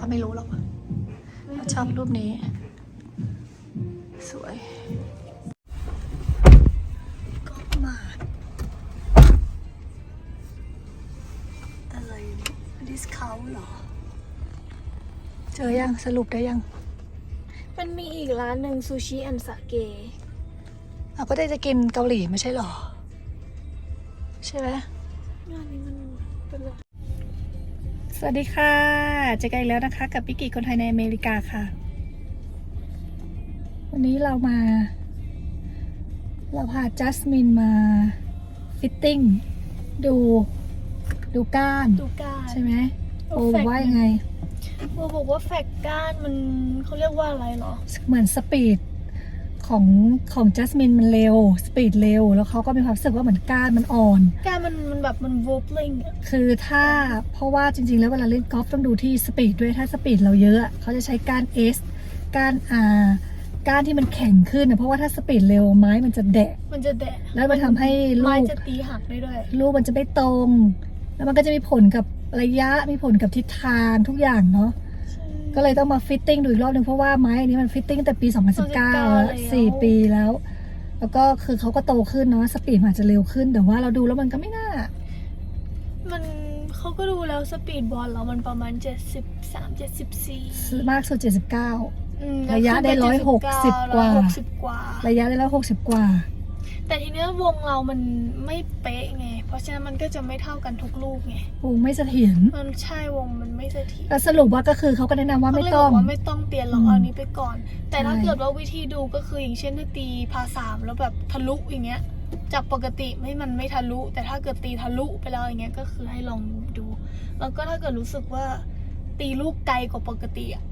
ก็ไม่รู้หรอกชอบรูปนี้ สวยก็มาอะไรดิสคาวเหรอ เจอยังสรุปได้ยัง มันมีอีกร้านหนึ่งซูชิแอนสาเกเราก็ได้จะกินเกาหลีไม่ใช่เหรอ ใช่ไหมร้านนี้มันเป็นแบบ สวัสดีค่ะเจอกันอีกแล้วนะคะ กับพิกิคนไทยในอเมริกาค่ะ วันนี้เรามา เราพาจัสมินมาฟิตติ้งดูดูก้านดูการใช่ไหมโอดูแฟบอกกว่ายังไงโบบอกว่าแฟกก้านมันเขาเรียกว่าอะไรเหรอ เหมือนสปีด ของของจัสมินมันเร็ว สปีดเร็ว แล้วเขาก็มีความรู้สึกว่าเหมือนก้านมันอ่อนก้านมันมันแบบมันวูบลิงอะคือถ้าเพราะว่าจริง ๆ แล้วเวลาเล่นกอล์ฟต้องดูที่สปีดด้วยถ้าสปีดเราเยอะ เขาจะใช้ก้าน S ก้าน R ก้านที่มันแข็งขึ้นนะเพราะว่าถ้าสปีดเร็วไม้มันจะแดะ มันจะแดะแล้วมันทำให้ลูไม้กจะตีหักได้ด้วย ลูกมันจะไม่ตรง แล้วมันก็จะมีผลกับระยะมีผลกับทิศทางทุกอย่างเนาะ ก็เลยต้องมาฟิตติ้งดูอีกรอบหนึ่งเพราะว่าไม้อันนี้มันฟิตติ้งแต่ปี 2019แล้วสี่ปีแล้ว แล้วก็คือเขาก็โตขึ้นเนาะสปีดมันอาจจะเร็วขึ้น แต่ว่าเราดูแล้วมันก็ไม่น่า มันเขาก็ดูแล้วสปีดบอลเรามันประมาณ 73 74 มากสุด 79 อืมระยะได้แล้วขึ้นป160กว่า160 กว่า ระยะได้แล้ว60 กว่า แต่ทีเนี้ยวงเรามันไม่เป๊ะไง เพราะฉะนั้นมันก็จะไม่เท่ากันทุกลูกไงวงไม่เสถียรมันใช่วงมันไม่เสถียรแต่สรุปว่าก็คือเขาก็แนะนำว่าไม่ต้องเขาเลยบอกว่าไม่ต้องเปลี่ยนหรอกอืมเอาอันนี้ไปก่อน แต่ถ้าใช่เกิดว่าวิธีดูก็คืออย่างเช่นถ้าตีพาสามแล้วแบบทะลุอย่างเงี้ย จากปกติไม่มันไม่ทะลุ แต่ถ้าเกิดตีทะลุไปแล้วอย่างเงี้ยก็คือให้ลองดู แล้วก็ถ้าเกิดรู้สึกว่าตีลูกไกลกว่าปกติอะ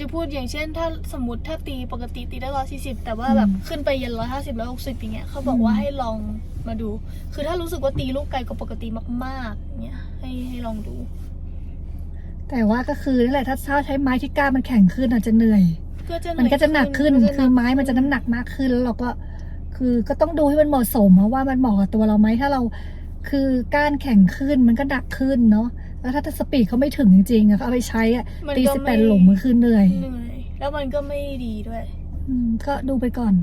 จะพูดอย่างเช่น ถ้าสมมติถ้าตีปกติตีได้ร้อยสี่สิบแต่ว่าแบบขึ้นไปยันร้อยห้าสิบร้อยหกสิบอย่างเงี้ยเขาบอกว่าให้ลองมาดู คือถ้ารู้สึกว่าตีลูกไกลกว่าปกติมากๆเนี่ยให้ให้ลองดู แต่ว่าก็คือนั่นแหละถ้าถ้าใช้ไม้ที่ก้านมันแข็งขึ้นอาจจะเหนื่อย ก็จะมันก็จะหนักขึ้นก็จะคือไม้มันจะน้ำหนักมากขึ้นแล้วเราก็คือก็ต้องดูให้มันเหมาะสมอะว่ามันเหมาะกับตัวเราไหมถ้าเราคือก้านแข็งขึ้นมันก็หนักขึ้นเนาะ แล้วถ้าสปีดเขาไม่ถึงจริงๆอะเขาเอาไปใช้อะมันตีก็สิบแปไม่ ดหลุมมันคือเหนื่อย เหนื่อยแล้วมันก็ไม่ดีด้วย อืมก็ดูไปก่อน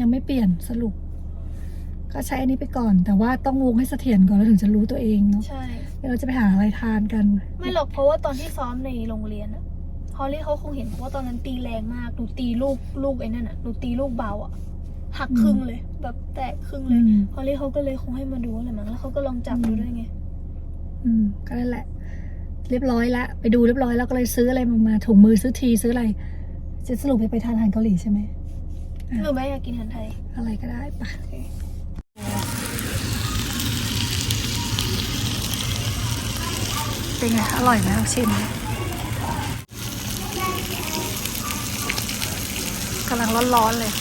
ยังไม่เปลี่ยนสรุป ก็ใช้อันนี้ไปก่อน แต่ว่าต้องวงให้เสถียรก่อนแล้วถึงจะรู้ตัวเองเนาะใช่ เดี๋ยวเราจะไปหาอะไรทานกัน ไม่หรอกเพราะว่าตอนที่ซ้อมในโรงเรียนอะฮอลลี่เขาคงเห็นเพราะว่าตอนนั้นตีแรงมากหนูตีลูกลูกไอ้นั่นอะหนูตีลูกเบาอะหักครึ่งเลย แบบแตกครึ่งเลยอืม ฮอลลี่เขาก็เลยคงให้มาดูอะไรมั้งแล้วเขาก็ลองจับดูด้วยไง อืม ก็นั่นแหละ เรียบร้อยแล้วไปดูเรียบร้อยแล้วก็เลยซื้ออะไรมามาถุงมือซื้อทีซื้ออะไร จะสรุปไปไปทานอาหารเกาหลีใช่ไหมอะหรือแม่อยากกินอาหารไทย อะไรก็ได้ปะเป็นไง อร่อยไหมลองชิมกำลังร้อนๆเลย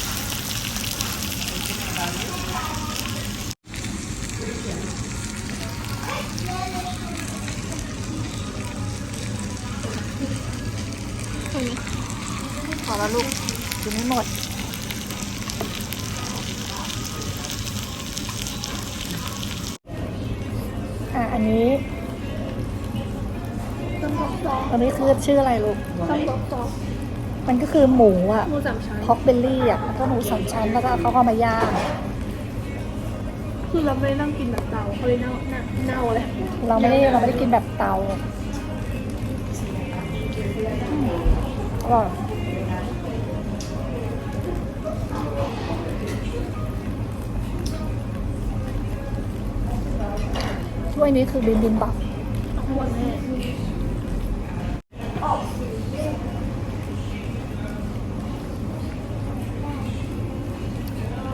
พอแล้วลูกกินไม่หมดอะอันนี้ต้องบอกซอสอันนี้คือชื่ออะไรลูก ต้องบอกซอสมันก็คือหมูอะหมูสามชั้นพ็อกเบลลี่อะแล้วก็หมูสามชั้นแล้วก็เอาเขาเข้ามาย่าง คือเราไม่ได้นั่งกินแบบเตาเขาเลยเน่าเน่าเน่าเลย เราไม่ได้เราไม่ได้กินแบบเตา ร่อยถ้วยนี้คือบินบินบับทั้งหมดแม่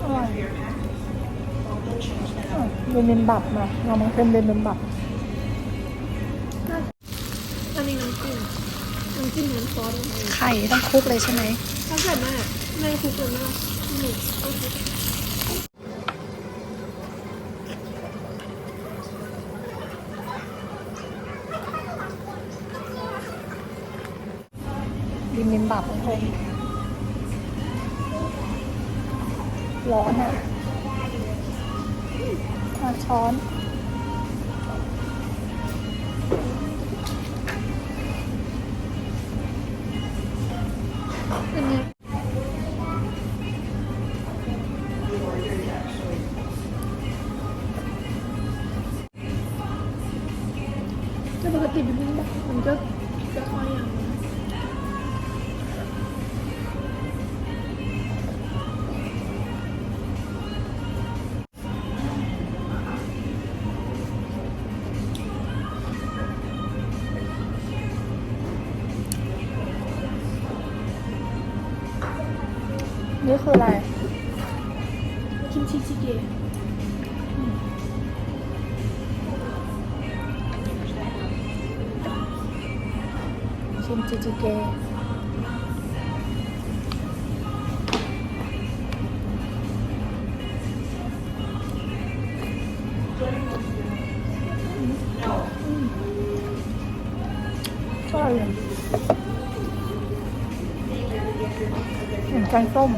อร่อยอะบินบินบับมาเรามันเป็นบินบินบับ จิ้มน้ำซอสไข่ต้องคลุกเลยใช่ไหมถ้าใส่แม่แม่คุกเลยแม่หนูโอเคบินบินบับของผมร้อนอะอะช้อน นี่คืออะไรคิมชิจิเกะชิมจิจิเกะก็อร่อยเหมือนแกงส้ม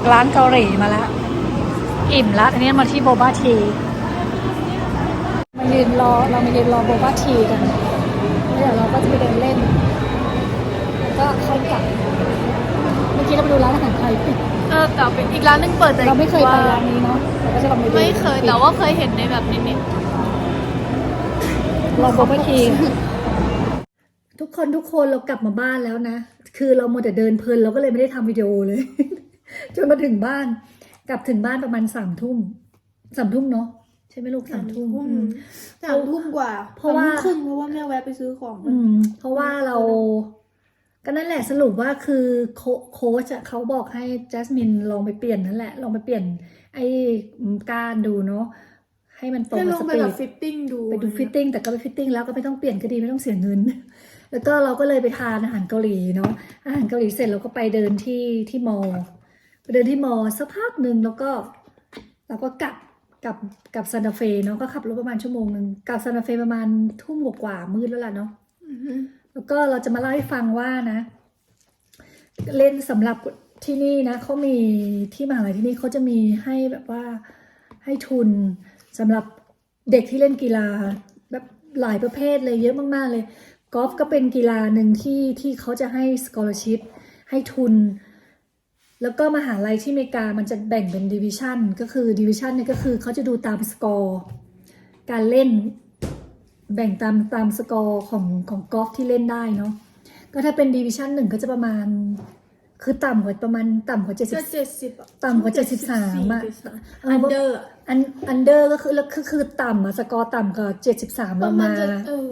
จากร้านเกาหลีมาแล้ว อิ่มแล้วอันนี้มาที่โบบ้าทีมายืนรอเรามายืนรอโบบ้าทีกันแล้วเดี๋ยวเราก็จะไปเดินเล่นแล้วก็ค่อยกลับเมื่อกี้เราไปดูร้านอาหารไทยปิดเออแต่เป็นอีกร้านหนึงเปิดแต่เราไม่เคยไปร้านนี้เนาะเราก็จะลองไปดูไม่เคย แต่ว่าเคยเห็นในแบบนิดลองโบบ้าที ทุกคนทุกคนเรากลับมาบ้านแล้วนะ คือเราโมวแต่เดินเพลินเราก็เลยไม่ได้ทำวิดีโอเลย จนมาถึงบ้าน กลับถึงบ้านประมาณสามทุ่มสามทุ่มเนาะใช่ไหมลูกๆสามทุ่มอืม สามทุ่มกว่าเพราะว่า สมทุ่มครึ่งเพราะว่าแม่แวะไปซื้อของ อืม เพราะว่าเรา ก็นั่นแหละสรุปว่าคือโคโค้ชอะเขาบอกให้จัสมินลองไปเปลี่ยนนั่นแหละ ลองไปเปลี่ยน ไอ้ก้านดูเนาะให้มันตรงให้ลกับงสไปปีแบดบฟิตติ้งดูไปดูฟิตติ้งแต่ก็ไปฟิตติ้งแล้วก็ไม่ต้องเปลี่ยนก็ดีไม่ต้องเสียเงิน แล้วก็เราก็เลยไปทานอาหารเกาหลีเนาะอาหารเกาหลีเสร็จเราก็ไปเดินที่ที่มอลล์ ไปเดินที่มอลล์สักพักหนึ่งแล้วก็เราก็กลับกลับกลับซานตาเฟเนาะก็ขับรถประมาณชั่วโมงหนึ่งกลับซานตาเฟประมาณทุ่มกว่าๆมืดแล้วล่ะเนาะอือฮึแล้วก็เราจะมาเล่าให้ฟังว่านะ เล่นสำหรับที่นี่นะเขามีที่มหาลัยที่นี่เขาจะมีให้แบบว่าให้ทุนสำหรับเด็กที่เล่นกีฬา แบบหลายประเภทเลยเยอะมาก ๆ เลยกอล์ฟก็เป็นกีฬาหนึ่งที่ที่เขาจะให้ scholarship ให้ทุน แล้วก็มหาลัยที่อเมริกามันจะแบ่งเป็นดิวิชันก็คือดิวิชันเนี่ยก็คือเขาจะดูตามสกอร์การเล่นแบ่งตามตามสกอร์ของของกอล์ฟที่เล่นได้เนาะก็ถ้าเป็นดิวิชันหนึ่งก็จะประมาณ คือต่ำกว่าประมาณต่ำกว่าเจ็ดสิบจะเจ็ดสิบต่ำกว่า73อะอันเดอร์อันอันเดอร์ก็คือแล้วคือคือต่ำอะสกอร์ต่ำกว่าเจ็ดสิบสามลงมาเออ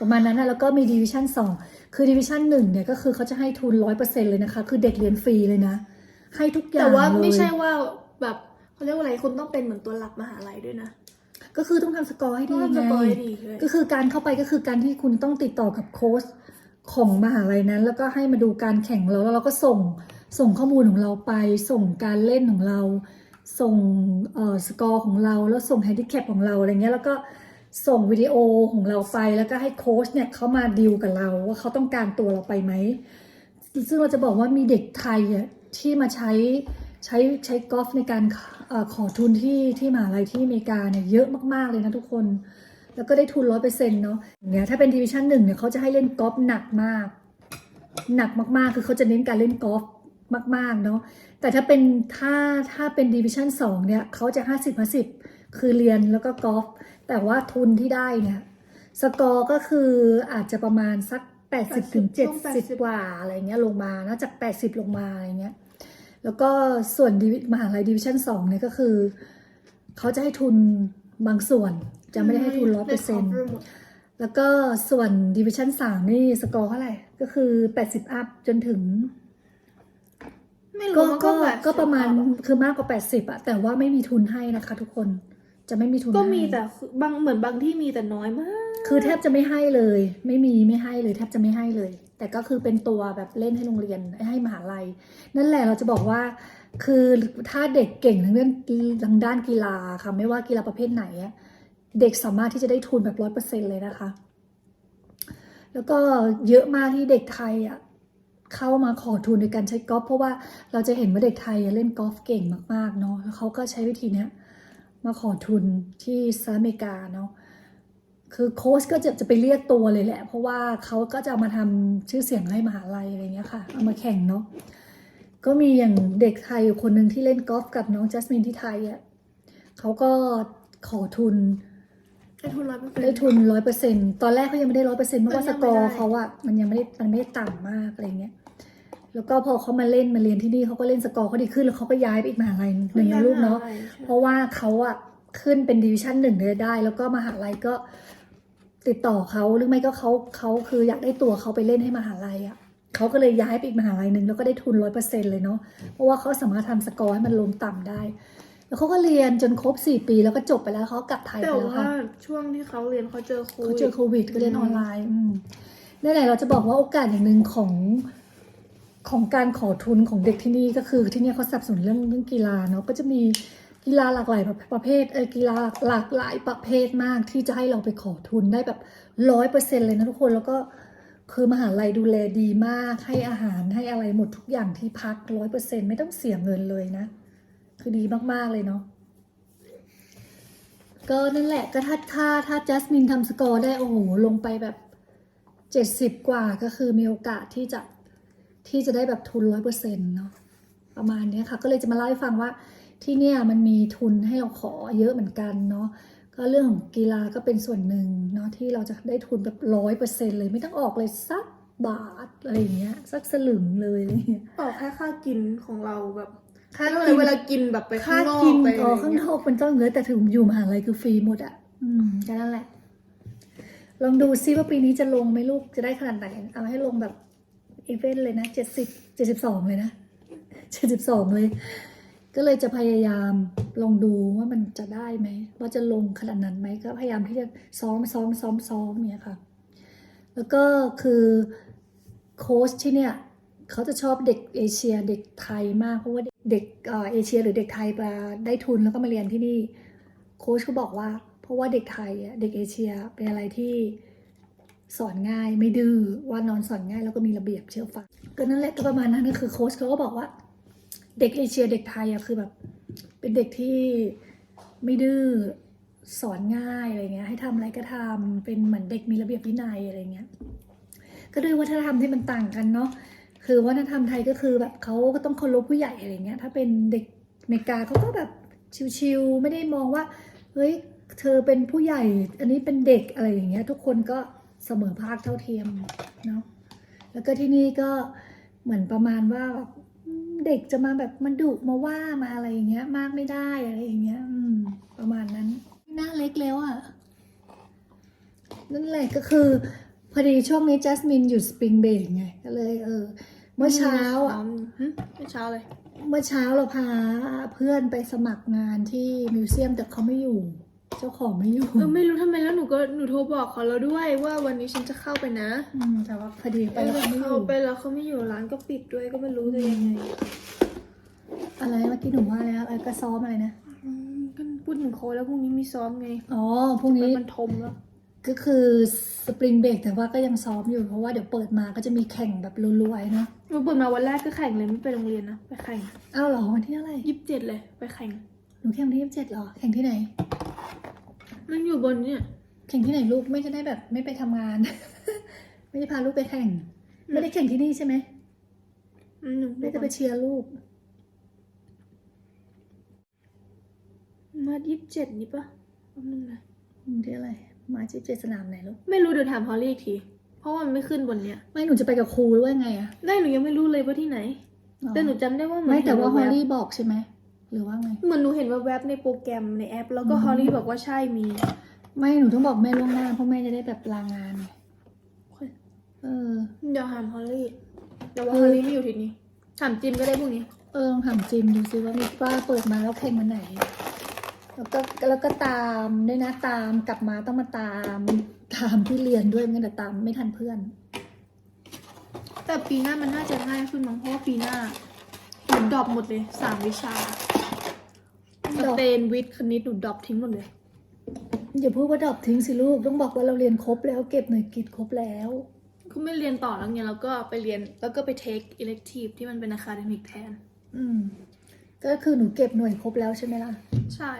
ประมาณนั้นนะแล้วก็มีดิวิชั่นสองคือดิวิชั่นหนึ่งเนี่ยก็คือเขาจะให้ทุนร้อยเปอร์เซ็นเลยนะคะ คือเด็กเรียนฟรีเลยนะ ให้ทุกอย่างแต่ว่าเลยไม่ใช่ว่าแบบเขาเรียกว่าอะไรคุณต้องเป็นเหมือนตัวหลักมหาลัยด้วยนะก็คือต้องทำสกอร์ให้ต้ดีองไงทำสกอร์ให้ดีเลยก็คือการเข้าไปก็คือการที่คุณต้องติดต่อกับโค้ชของมหาลัยนั้น แล้วก็ให้มาดูการแข่งของเราแล้วเราก็ส่งส่งข้อมูลของเราไป ส่งการเล่นของเรา ส่งเอ่อสกอร์ของเรา แล้วส่งแฮนดิแคปของเราอะไรเงี้ยแล้วก็ส่งวิดีโอของเราไปแล้วก็ให้โค้ชเนี่ยเขามาดีลกับเราว่าเขาต้องการตัวเราไปไหมซึ่งเราจะบอกว่ามีเด็กไทยอะ ที่มาใช้ใช้ใช้กอล์ฟในการอขอทุนที่ที่มหาลัยที่อเมริกาเนี่ยเยอะมากๆเลยนะทุกคน แล้วก็ได้ทุนร้อยเปอร์เซ็นต์เนาะเนี่ยถ้าเป็นดิวิชั่นหนึ่งเนี่ยเขาจะให้เล่นกอล์ฟหนักมาก หนักมากๆ คือเขาจะเน้นการเล่นกอล์ฟมากๆเนาะแต่ถ้าเป็นถ้าถ้าเป็นดิวิชั่นสองเนี่ยเขาจะห้าสิบห้าสิบคือเรียนแล้วก็กอล์ฟแต่ว่าทุนที่ได้เนี่ยสกอร์ก็คืออาจจะประมาณสัก แปดสิบถึงเจ็ดสิบกว่าอะไรเงี้ยลงมานะจากแปดสิบลงมาอะไรเงี้ยแล้วก็ส่วนดิวิมหาลัยดิวิชั่นสองเนี่ยก็คือ เขาจะให้ทุนบางส่วน จะไม่ได้ให้ทุนร้อยเปอร์เซ็นต์แล้วก็ส่วนดิวิชั่นสามนี่สกอร์เท่าไหร่ ก็คือแปดสิบอัพจนถึงไม่ก็รู้มันก็แบบก็ประมาณคือมากกว่าแปดสิบอะแต่ว่าไม่มีทุนให้นะคะทุกคน จะไม่มีทุนก็ให้มีแต่บางเหมือนบางที่มีแต่น้อยมาก คือแทบจะไม่ให้เลย ไม่มีไม่ให้เลยแทบจะไม่ให้เลย แต่ก็คือเป็นตัวแบบเล่นให้โรงเรียนให้มหาลัย นั่นแหละเราจะบอกว่า คือถ้าเด็กเก่งทางเรื่องทางด้านกีฬาค่ะไม่ว่ากีฬาประเภทไหนอะเด็กสามารถที่จะได้ทุนแบบร้อยเปอร์เซ็นเลยนะคะ แล้วก็เยอะมากที่เด็กไทยอะเข้ามาขอทุนในการใช้กอล์ฟเพราะว่าเราจะเห็นว่าเด็กไทยอะเล่นกอล์ฟเก่งมากๆเนาะแล้วเขาก็ใช้วิธีเนี้ย มาขอทุนที่สหรัฐอเมริกาเนาะคือโค้ชก็จะจะไปเรียกตัวเลยแหละ เพราะว่าเขาก็จะเอามาทำชื่อเสียงให้มหาลัยอะไรเงี้ยค่ะ เอามาแข่งเนาะก็มีอย่างเด็กไทยอยู่คนหนึ่งที่เล่นกอล์ฟกับน้องจัสมินที่ไทยอะเขาก็ขอทุนได้ทุนร้อยเปอร์เซ็นต์ได้ทุนร้อยเปอร์เซ็นตอนแรกเขายังไม่ได้ร้อยเปอร์เซ็นเพราะว่ามันสยังกไม่อได้ร์เขาอะมันยังไม่ได้มันไม่ได้ต่ำมากอะไรเงี้ย แล้วก็พอเขามาเล่นมาเรียนที่นี่เขาก็เล่นสกอร์เขาดีขึ้นแล้วเขาก็ย้ายไปอีกมหาลัยหนึ่งนะลูกเนาะเพราะว่าเขาอะขึ้นเป็นดิวิชั่นหนึ่งเลยได้ แล้วก็มหาลัยก็ติดต่อเขาหรือไม่ก็เขาเขาคืออยากได้ตัวเขาไปเล่นให้มหาลัยอะเขาก็เลยย้ายไปอีกมหาลัยหนึ่งแล้วก็ได้ทุนร้อยเปอร์เซ็นเลยเนาะเพราะว่าเขาสามารถทำสกอร์ให้มันลงต่ำได้ แล้วเขาก็เรียนจนครบสี่ปีแล้วก็จบไปแล้วเขากลับไทยแต่ไปแล้วว่าค่ะช่วงที่เขาเรียนเขาเจอโควิดเขาเจอโควิดก็เรียนออนไลน์อืมนั่นแหละเราจะบอกว่าโอกาสอย่างหนึ่งของ ของการขอทุนของเด็กที่นี่ก็คือที่นี่เขาสนับสนุนเรื่องเรื่องกีฬาเนาะก็จะมีกีฬาหลากหลายประเภทเออกีฬาหลากหลายประเภทมากที่จะให้เราไปขอทุนได้แบบร้อยเปอร์เซ็นเลยนะทุกคนแล้วก็คือมหาลัยดูแลดีมากให้อาหารให้อะไรหมดทุกอย่างที่พักร้อยเปอร์เซ็นไม่ต้องเสียเงินเลยนะ คือดีมากๆเลยเนาะก็นั่นแหละก็ถ้าถ้าถ้าจัสมินทำสกอร์ได้โอ้โหลงไปแบบเจ็ดสิบกว่าก็คือมีโอกาสที่จะ ที่จะได้แบบทุนร้อยเปอร์เซ็นต์เนาะประมาณเนี้ยค่ะ ก็เลยจะมาเล่าให้ฟังว่าที่เนี่ยมันมีทุนให้เราขอเยอะเหมือนกันเนาะก็เรื่องของกีฬาก็เป็นส่วนหนึ่งเนาะที่เราจะได้ทุนแบบร้อยเปอร์เซ็นเลยไม่ต้องออกเลยสักบาทอะไรอย่างเงี้ยสักสลึงเลยอะไรเงี้ยต่อแค่ค่ากินของเราแบบค่าเวกิลานเวลากินแบบไปข้าค่างนอกกินไปอ๋ออะไรข้างเงี้นยอกมันต้องเยอะแต่ถึงอยู่มหาลัยคือฟรีหมดอะ อืมก็นั่นแหละ ลองดูซิว่าปีนี้จะลงไหมลูกจะได้ขนาดไหนเอาให้ลงแบบ อีเวนต์เลยนะเจ็ดสิบเจ็ดสิบสองเลยนะเจ็ดสิบสองเลย ก็เลยจะพยายามลองดูว่ามันจะได้ไหม ว่าจะลงขนาดนั้นไหมก็พยายามที่จะซ้อมซ้อมซ้อมซ้อมเนี่ยค่ะ แล้วก็คือโค้ชที่เนี่ยเขาจะชอบเด็กเอเชียเด็กไทยมากเพราะว่าเด็กเอเชียหรือเด็กไทยมาได้ทุนแล้วก็มาเรียนที่นี่ โค้ชเขาบอกว่า เพราะว่าเด็กไทยเด็กเอเชียเป็นอะไรที่ สอนง่ายไม่ดื้อว่านอนสอนง่ายแล้วก็มีระเบียบเชื่อฟังก็นั่นแหละก็ประมาณนั้นก็คือโค้ชเขาก็บอกว่า เด็กเอเชียเด็กไทยอะคือแบบ เป็นเด็กที่ไม่ดื้อสอนง่ายอะไรเงี้ย ให้ทำอะไรก็ทำเป็นเหมือนเด็กมีระเบียบวินัยอะไรเงี้ย ก็ด้วยวัฒนธรรมที่มันต่างกันเนาะคือวัฒนธรรมไทยก็คือแบบเขาก็ต้องเคารพผู้ใหญ่อะไรเงี้ย ถ้าเป็นเด็กอเมริกาเขาก็แบบชิวๆไม่ได้มองว่าเฮ้ยเธอเป็นผู้ใหญ่ อันนี้เป็นเด็กอะไรอย่างเงี้ย ทุกคนก็ เสมอภาคเท่าเทียมเนาะแล้วก็ที่นี่ก็เหมือนประมาณว่าแบบอืมเด็กจะมาแบบมาดุมาว่ามาอะไรอย่างเงี้ย มากไม่ได้อะไรอย่างเงี้ย อืม ประมาณนั้น หน้าเล็กแล้วอะ่ะนั่นแหละก็คือพอดีช่วงนี้จัสมินอยู่สปริงเบรกไงก็เลยเออ เมื่อเช้าอะหึเมื่อเช้าเลย เมื่อเช้าเราพาเพื่อนไปสมัครงานที่มิวเซียมแต่เขาไม่อยู่ เจ้าของไม่อยู่เออไม่รู้ทำไมแล้วหนูก็หนูโทรบอกเขาแล้วด้วยว่าวันนี้ฉันจะเข้าไปนะอืมแต่ว่าพอดีไปไปแล้วเขาไม่อเข้ายู่ ไปแล้วเขาไม่อยู่ร้านก็ปิดด้วยก็ไม่รู้จะยังไงอะไรเมื่อกี้หนูว่าแล้วอะไรก็ซ้อมอะไรนะ อืมก็พูดถึงโค้ชแล้วพรุ่งนี้มีซ้อมไงอ๋อพรุ่งนี้มันทมแล้วก็คือสปริงเบรกแต่ว่าก็ยังซ้อมอยู่เพราะว่าเดี๋ยวเปิดมาก็จะมีแข่งแบบรัวๆเนาะหนูเปิดมาวันแรกก็แข่งเลยไม่ไปโรงเรียนนะไปแข่งอ้าวเหรอวันที่เท่าไหร่ยี่สิบเจ็ดเลยไปแข่งหนูแข่งวันที่ยี่สิบเจ็ดเหรอ แข่งที่ไหน มันอยู่บนเนี่ย แข่งที่ไหนลูกไม่จะได้แบบไม่ไปทำงาน ไม่ได้พาลูกไปแข่ง ไม่ได้แข่งที่นี่ใช่ไหมอืมหนูไม่ได้ไปเชียร์ลูกมายี่สิบเจ็ดนี่ปะแป๊บนึงนะอืมที่อะไร มาจิบเจดสนามไหนลูกไม่รู้เดี๋ยวถามฮอลลี่อีกที เพราะว่ามันไม่ขึ้นบนเนี้ยไม่หนูจะไปกับครูหรือว่าไงอะได้หนูยังไม่รู้เลยว่าที่ไหนอ๋อแต่หนูจำได้ว่าเหมือนไม่แต่ว่าฮอเห็ลนลี่บอกใช่ไหม หรือว่าไง เหมือนหนูเห็นว่าแวบในโปรแกรมในแอป แล้วก็อืมฮอลลี่บอกว่าใช่มี ไม่หนูต้องบอกแม่ล่วงหน้าเพราะแม่จะได้แบบลางานไงเออเดี๋ยวถามฮอลลี่เดี๋ยวว่าเออฮอลลี่ไม่อยู่ทีนี้ถามจิมก็ได้พรุ่งนี้ เออลองถามจิมดูซิว่ามีป้าเปิดมาแล้วแข่งวันไหน แล้วก็แล้วก็ตามด้วยนะตามกลับมาต้องมาตามตามที่เรียนด้วยไม่งั้นเดี๋ยวตามไม่ทันเพื่อน แต่ปีหน้ามันน่าจะง่ายขึ้นมั้งเพราะว่าปีหน้าหนูดรอปหมดเลยสามวิชา สดรอปเตนวิทย์คณิตหนูดรอปทิ้งหมดเลย อย่าพูดว่าดรอปทิ้งสิลูก ต้องบอกว่าเราเรียนครบแล้วเก็บหน่วยกิจครบแล้วคือไม่เรียนต่อแล้วไงแล้วก็ไปเรียนแล้วก็ไปเทคอิเล็กทีฟที่มันเป็นอะคาเดมิกแทน อืม ก็คือหนูเก็บหน่วยครบแล้วใช่ไหมล่ะ ใช่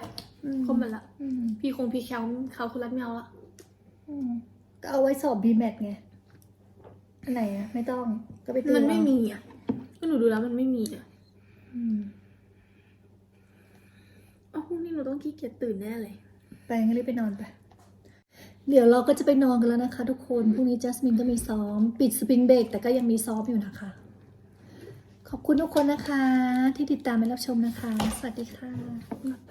อืมครบหมดละอืมพี่คงพี่แคลเขาคุณรัดไม่เอาละอืมก็เอาไว้สอบ BMAT ไงอันไหนอะไม่ต้อง ก็ไปติวมันไม่เอามีอะก็หนูดูแล้วมันไม่มีอะอืมอ๋อพ รุ่งนี้หนูต้องขี้เกียจตื่นแน่เลย ไปงั้นรีบไปนอนไป เดี๋ยวเราก็จะไปนอนกันแล้วนะคะ ทุกคน พรุ่งนี้จัสมินก็มีซ้อม ปิดสปริงเบรกแต่ก็ยังมีซ้อมอยู่นะคะ ขอบคุณทุกคนนะคะ ที่ติดตามและรับชมนะคะ สวัสดีค่ะ